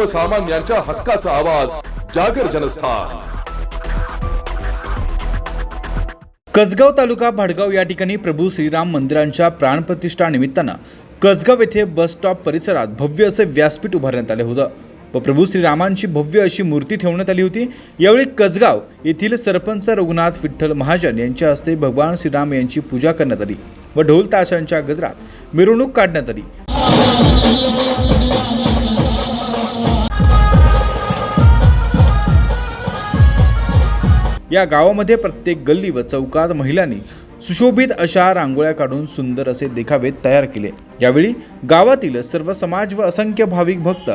सर्वसामान्यांच्या हक्काचा आवाज जागर जनस्थान. कसगाव तालुका भाडगाव या ठिकाणी प्रभू श्रीराम मंदिरांच्या प्राणप्रतिष्ठा निमित्तानं कसगाव येथे बस स्टॉप परिसरात भव्य असे व्यासपीठ उभारण्यात आले होतं. व प्रभू श्रीरामांची भव्य अशी मूर्ती ठेवण्यात आली होती. यावेळी कसगाव येथील सरपंच रघुनाथ विठ्ठल महाजन यांच्या हस्ते भगवान श्रीराम यांची पूजा करण्यात आली व ढोल ताशांच्या गजरात मिरवणूक काढण्यात आली. या गावामध्ये प्रत्येक गल्ली व चौकात महिलांनी सुशोभित अशा रांगोळ्या काढून सुंदर असे देखावे तयार केले. यावेळी गावातील सर्व समाज व असंख्य भाविक भक्त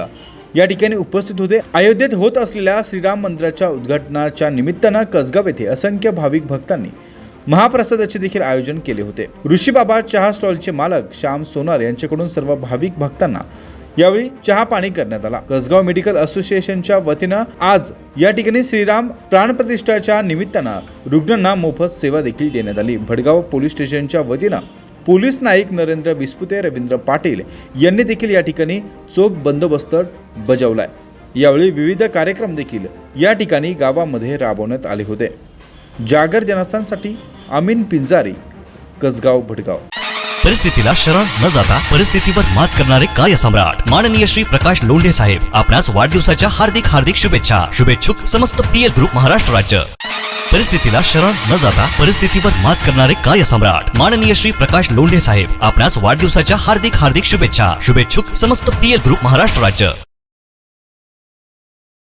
या ठिकाणी उपस्थित होते. अयोध्येत होत असलेल्या श्रीराम मंदिराच्या उद्घाटनाच्या निमित्तानं कसगाव येथे असंख्य भाविक भक्तांनी महाप्रसादाचे देखील आयोजन केले होते. ऋषीबाबा चहा स्टॉलचे मालक श्याम सोनार यांच्याकडून सर्व भाविक भक्तांना यावेळी चहा पाणी करण्यात आला. कसगाव मेडिकल असोसिएशनच्या वतीनं आज या ठिकाणी श्रीराम प्राणप्रतिष्ठाच्या निमित्तानं रुग्णांना मोफत सेवा देखील देण्यात आली. भडगाव पोलीस स्टेशनच्या वतीनं पोलीस नाईक नरेंद्र विस्पुते रवींद्र पाटील यांनी देखील या ठिकाणी चोख बंदोबस्त बजावलाय. यावेळी विविध कार्यक्रम देखील या ठिकाणी गावामध्ये राबवण्यात आले होते. जागर जनस्थानसाठी अमीन पिंजारी कसगाव भटगाव परिस्थितीला शरण न जाता परिस्थितीवर मात करणारे काय सम्राट. माननीय श्री प्रकाश लोंढे साहेब आपणास वाढदिवसाच्या हार्दिक हार्दिक शुभेच्छा. शुभेच्छुक समस्त पीएल ग्रुप महाराष्ट्र राज्य. परिस्थितीला शरण न जाता परिस्थितीवर मात करणारे काय सम्राट. माननीय श्री प्रकाश लोंढे साहेब आपणास वाढदिवसाच्या हार्दिक हार्दिक शुभेच्छा. शुभेच्छुक समस्त पीएल ग्रुप महाराष्ट्र राज्य.